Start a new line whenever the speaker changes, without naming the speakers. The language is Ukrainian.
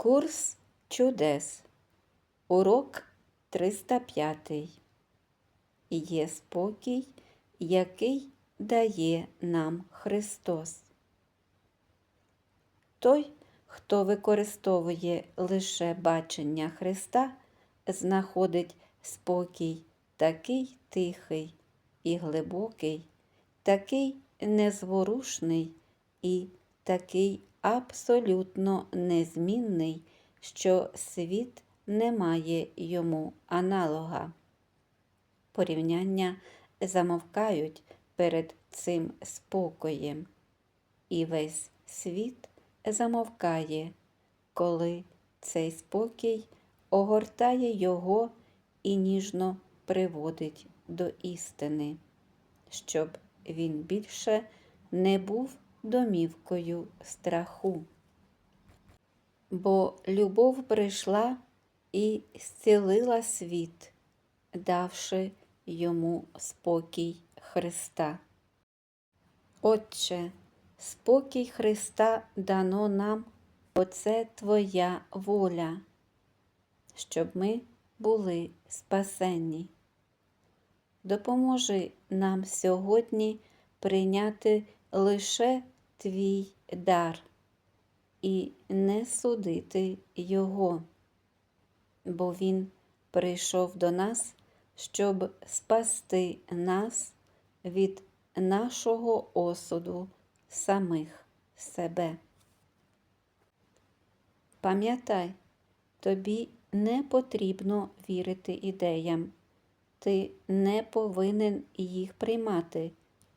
Курс чудес. Урок 305. Є спокій, який дає нам Христос. Той, хто використовує лише бачення Христа, знаходить спокій такий тихий і глибокий, такий незворушний і такий абсолютно незмінний, що світ не має йому аналога. Порівняння замовкають перед цим спокоєм, і весь світ замовкає, коли цей спокій огортає його і ніжно приводить до істини, щоб він більше не був домівкою страху. Бо любов прийшла і зцілила світ, давши йому спокій Христа. Отче, спокій Христа дано нам, оце Твоя воля, щоб ми були спасенні. Допоможи нам сьогодні прийняти лише Твій дар і не судити Його, бо Він прийшов до нас, щоб спасти нас від нашого осуду самих себе. Пам'ятай, тобі не потрібно вірити ідеям, ти не повинен їх приймати